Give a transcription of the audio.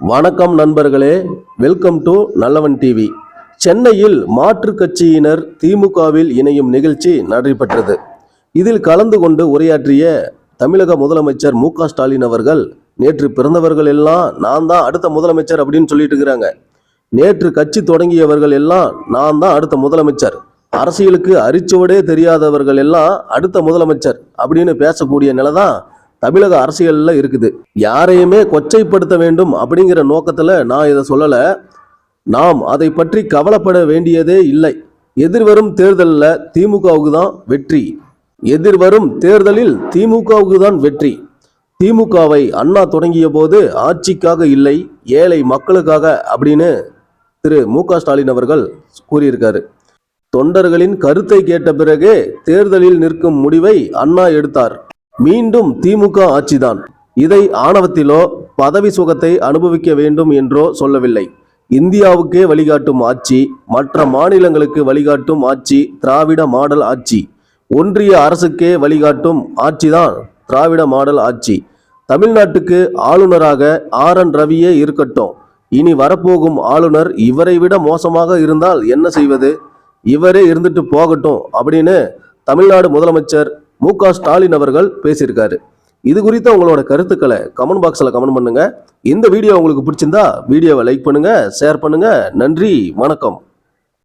வணக்கம் நண்பர்களே welcome to நல்லவன் டிவி. சென்னையில் மாற்றுக் கட்சியினர் திமுகவில் இணையும் நிகழ்ச்சி நடைபெற்றது. இதில் கலந்து கொண்டு உரையாற்றிய தமிழக முதலமைச்சர் மு க ஸ்டாலின் அவர்கள் நேற்று பிறந்தவர்கள் எல்லாம் நான் தான் அடுத்த முதலமைச்சர் அப்படின்னு சொல்லிட்டு இருக்கிறாங்க. நேற்று கட்சி தொடங்கியவர்கள் எல்லாம் நான் தான் அடுத்த முதலமைச்சர். அரசியலுக்கு அரிச்சுவடே தெரியாதவர்கள் எல்லாம் அடுத்த முதலமைச்சர் அப்படின்னு பேசக்கூடிய நிலை தான் தமிழக அரசியலில் இருக்குது. யாரையுமே கொச்சைப்படுத்த வேண்டும் அப்படிங்கிற நோக்கத்தில் நான் இதை சொல்லலை. நாம் அதை பற்றி கவலைப்பட வேண்டியதே இல்லை. எதிர்வரும் தேர்தலில் திமுகவுக்கு தான் வெற்றி. எதிர்வரும் தேர்தலில் திமுகவுக்கு தான் வெற்றி. திமுகவை அண்ணா தொடங்கிய போது ஆட்சிக்காக இல்லை ஏழை மக்களுக்காக அப்படின்னு திரு மு க ஸ்டாலின் அவர்கள் கூறியிருக்காரு. தொண்டர்களின் கருத்தை கேட்ட பிறகே தேர்தலில் நிற்கும் முடிவை அண்ணா எடுத்தார். மீண்டும் திமுக ஆட்சிதான். இதை ஆணவத்திலோ பதவி சுகத்தை அனுபவிக்க வேண்டும் என்றோ சொல்லவில்லை. இந்தியாவுக்கே வழிகாட்டும் ஆட்சி மற்ற மாநிலங்களுக்கு வழிகாட்டும் ஆட்சி திராவிட மாடல் ஆட்சி. ஒன்றிய அரசுக்கே வழிகாட்டும் ஆட்சிதான் திராவிட மாடல் ஆட்சி. தமிழ்நாட்டுக்கு ஆளுநராக ஆர். என். ரவியே இருக்கட்டும். இனி வரப்போகும் ஆளுநர் இவரை விட மோசமாக இருந்தால் என்ன செய்வது? இவரே இருந்துட்டு போகட்டும் அப்படின்னு தமிழ்நாடு முதலமைச்சர் மு க ஸ்டாலின் அவர்கள் பேசியிருக்காரு. இது குறித்த உங்களோட கருத்துக்களை கமெண்ட் பாக்ஸில் கமெண்ட் பண்ணுங்கள் இந்த வீடியோ உங்களுக்கு பிடிச்சிருந்தா வீடியோவை லைக் பண்ணுங்கள் ஷேர் பண்ணுங்கள் நன்றி வணக்கம்.